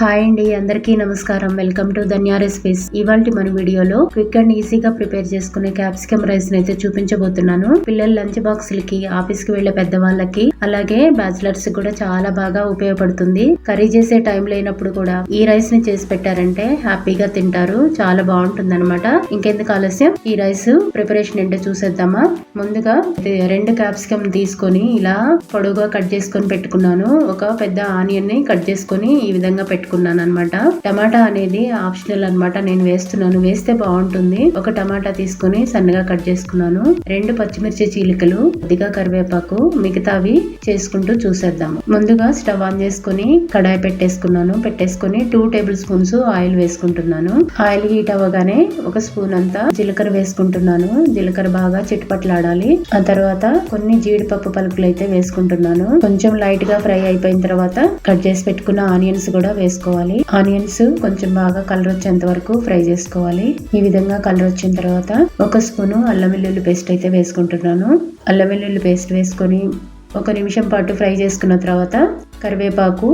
Hi అండి అందరికీ నమస్కారం. వెల్కమ్ టు ధన్యా రెసిపీస్ ఇవాళ మన వీడియోలో క్విక్ అండ్ ఈజీగా ప్రిపేర్ చేసుకునే క్యాప్సికమ్ రైస్ అయితే చూపించబోతున్నాను. పిల్లల లంచ్ బాక్స్ లకి ఆఫీస్కి వెళ్ళే పెద్దవాళ్ళకి అలాగే బ్యాచిలర్స్ కూడా చాలా బాగా ఉపయోగపడుతుంది. కర్రీ చేసే టైం లేనప్పుడు కూడా ఈ రైస్ని చేసి పెట్టారంటే హ్యాపీగా తింటారు. చాలా బాగుంటుంది అనమాట ఇంకెందుకు ఆలస్యం? ఈ రైస్ ప్రిపరేషన్ ఏంటో చూసేద్దామా? ముందుగా ఇది రెండు క్యాప్సికమ్ తీసుకొని ఇలా పొడుగా కట్ చేసుకొని పెట్టుకున్నాను. ఒక పెద్ద ఆనియన్ని కట్ చేసుకొని ఈ విధంగా పెట్టుకున్నాను. అనమాట టమాటా అనేది ఆప్షనల్ అన్నమాట. నేను వేస్తున్నాను. వేస్తే బాగుంటుంది. ఒక టమాటా తీసుకొని సన్నగా కట్ చేసుకున్నాను. రెండు పచ్చిమిర్చి చీలికలు కొద్దిగా కరివేపాకు మిగతావి చేసుకుంటూ చూసేద్దాము. ముందుగా స్టవ్ ఆన్ చేసుకుని కడాయి పెట్టేసుకున్నాను. పెట్టేసుకుని టూ టేబుల్ స్పూన్స్ ఆయిల్ వేసుకుంటున్నాను. ఆయిల్ హీట్ అవ్వగానే ఒక స్పూన్ అంతా జీలకర్ర వేసుకుంటున్నాను. జీలకర్ర బాగా చిట్టుపట్లాడాలి ఆ తర్వాత కొన్ని జీడిపప్పు పలుకులు అయితే వేసుకుంటున్నాను. కొంచెం లైట్గా ఫ్రై అయిపోయిన తర్వాత కట్ చేసి పెట్టుకున్న ఆనియన్స్ కూడా చేసుకోవాలి. ఆనియన్స్ కొంచెం బాగా కలర్ వచ్చేంత వరకు ఫ్రై చేసుకోవాలి. ఈ విధంగా కలర్ వచ్చిన తర్వాత ఒక స్పూను అల్లం వెల్లుల్లి పేస్ట్ అయితే వేసుకుంటున్నాను. అల్లం వెల్లుల్లి పేస్ట్ వేసుకొని ఒక నిమిషం పాటు ఫ్రై చేసుకున్న తర్వాత కరివేపాకు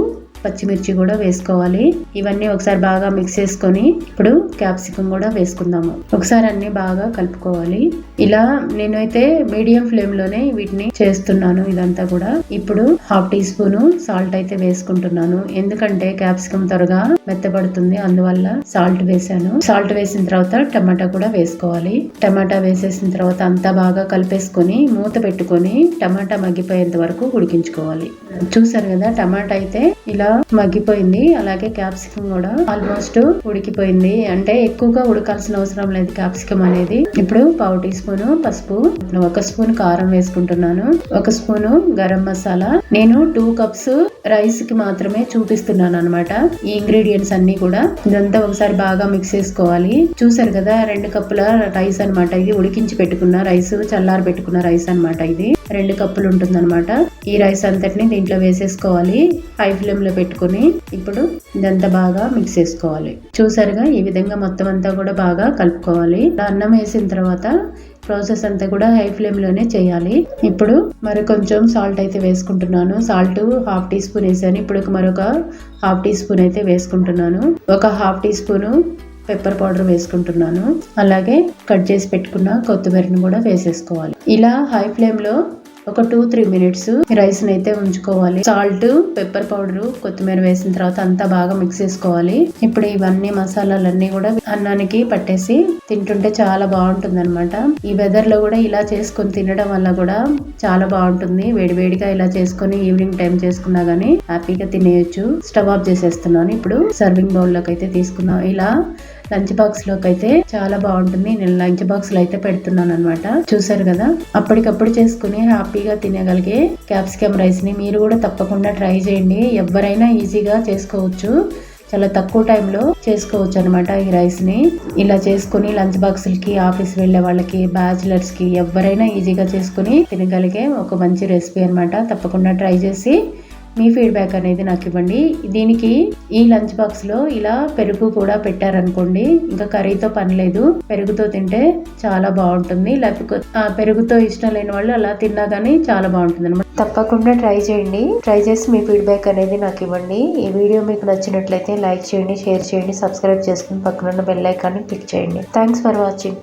పచ్చిమిర్చి కూడా వేసుకోవాలి. ఇవన్నీ ఒకసారి బాగా మిక్స్ చేసుకొని ఇప్పుడు క్యాప్సికం కూడా వేసుకుందాము. ఒకసారి అన్ని బాగా కలుపుకోవాలి. ఇలా నేనైతే మీడియం ఫ్లేమ్లోనే వీటిని చేస్తున్నాను ఇదంతా కూడా. ఇప్పుడు హాఫ్ టీ స్పూన్ సాల్ట్ అయితే వేసుకుంటున్నాను. ఎందుకంటే క్యాప్సికం త్వరగా మెత్తబడుతుంది అందువల్ల సాల్ట్ వేసాను. సాల్ట్ వేసిన తర్వాత టమాటా కూడా వేసుకోవాలి. టమాటా వేసేసిన తర్వాత అంతా బాగా కలిపేసుకొని మూత పెట్టుకొని టమాటా మగ్గిపోయేంత వరకు ఉడికించుకోవాలి. చూసారు కదా టమాటా అయితే ఇలా మగ్గిపోయింది. అలాగే క్యాప్సికం కూడా ఆల్మోస్ట్ ఉడికిపోయింది. అంటే ఎక్కువగా ఉడకాల్సిన అవసరం లేదు క్యాప్సికం అనేది. ఇప్పుడు పావు టీ స్పూన్ పసుపు ఒక స్పూన్ కారం వేసుకుంటున్నాను. ఒక స్పూన్ గరం మసాలా. నేను టూ కప్స్ రైస్కి మాత్రమే చూపిస్తున్నాను అనమాట ఈ ఇంగ్రీడియంట్స్ అన్ని కూడా. ఇదంతా ఒకసారి బాగా మిక్స్ చేసుకోవాలి. చూసారు కదా రెండు కప్పుల రైస్ అనమాట ఇది ఉడికించి పెట్టుకున్న రైస్ చల్లారి పెట్టుకున్న రైస్ అనమాట ఇది. రెండు కప్పులు ఉంటుంది అనమాట ఈ రైస్ అంతటిని దీంట్లో వేసేసుకోవాలి. హై ఫ్లేమ్లో పెట్టుకుని ఇప్పుడు ఇదంతా బాగా మిక్స్ చేసుకోవాలి. చూసారుగా ఈ విధంగా మొత్తం అంతా కూడా బాగా కలుపుకోవాలి. అన్నం వేసిన తర్వాత ప్రాసెస్ అంతా కూడా హై ఫ్లేమ్లోనే చేయాలి. ఇప్పుడు మరి కొంచెం సాల్ట్ అయితే వేసుకుంటున్నాను. సాల్ట్ హాఫ్ టీ స్పూన్ వేసాను. ఇప్పుడు మరొక హాఫ్ టీ స్పూన్ అయితే వేసుకుంటున్నాను. ఒక half tea spoon pepper powder వేసుకుంటున్నాను. అలాగే కట్ చేసి పెట్టుకున్న కొత్తిమీరని కూడా వేసేసుకోవాలి. ఇలా హై ఫ్లేమ్లో ఒక టూ త్రీ మినిట్స్ రైస్ అయితే ఉంచుకోవాలి. సాల్ట్ పెప్పర్ పౌడర్ కొత్తిమీర వేసిన తర్వాత అంతా బాగా మిక్స్ చేసుకోవాలి. ఇప్పుడు ఇవన్నీ మసాలాలన్నీ కూడా అన్నానికి పట్టేసి తింటుంటే చాలా బాగుంటుంది అనమాట ఈ వెదర్లో కూడా ఇలా చేసుకొని తినడం వల్ల కూడా చాలా బాగుంటుంది. వేడివేడిగా ఇలా చేసుకొని ఈవినింగ్ టైం చేసుకున్నా గానీ హ్యాపీగా తినేయొచ్చు. స్టవ్ ఆఫ్ చేసేస్తున్నాను. ఇప్పుడు సర్వింగ్ బౌల్లోకి అయితే తీసుకున్నాం ఇలా లంచ్ బాక్స్లోకి అయితే చాలా బాగుంటుంది. నేను లంచ్ బాక్స్లో అయితే పెడుతున్నాను అనమాట చూసారు కదా? అప్పటికప్పుడు చేసుకుని హ్యాపీగా తినగలిగే క్యాప్సికమ్ రైస్ని మీరు కూడా తప్పకుండా ట్రై చేయండి. ఎవరైనా ఈజీగా చేసుకోవచ్చు. చాలా తక్కువ టైంలో చేసుకోవచ్చు అనమాట ఈ రైస్ని ఇలా చేసుకుని లంచ్ బాక్సులకి ఆఫీస్ వెళ్ళే వాళ్ళకి బ్యాచిలర్స్కి ఎవరైనా ఈజీగా చేసుకుని తినగలిగే ఒక మంచి రెసిపీ అనమాట తప్పకుండా ట్రై చేసి మీ ఫీడ్బ్యాక్ అనేది నాకు ఇవ్వండి. దీనికి ఈ లంచ్ బాక్స్లో ఇలా పెరుగు కూడా పెట్టారనుకోండి ఇంకా కర్రీతో పని లేదు. పెరుగుతో తింటే చాలా బాగుంటుంది. లేకపోతే పెరుగుతో ఇష్టం లేని వాళ్ళు అలా తిన్నా కానీ చాలా బాగుంటుంది అనమాట తప్పకుండా ట్రై చేయండి. ట్రై చేసి మీ ఫీడ్బ్యాక్ అనేది నాకు ఇవ్వండి. ఈ వీడియో మీకు నచ్చినట్లయితే లైక్ చేయండి షేర్ చేయండి సబ్స్క్రైబ్ చేసుకుని పక్కన బెల్ ఐకాన్ని క్లిక్ చేయండి. Thanks for watching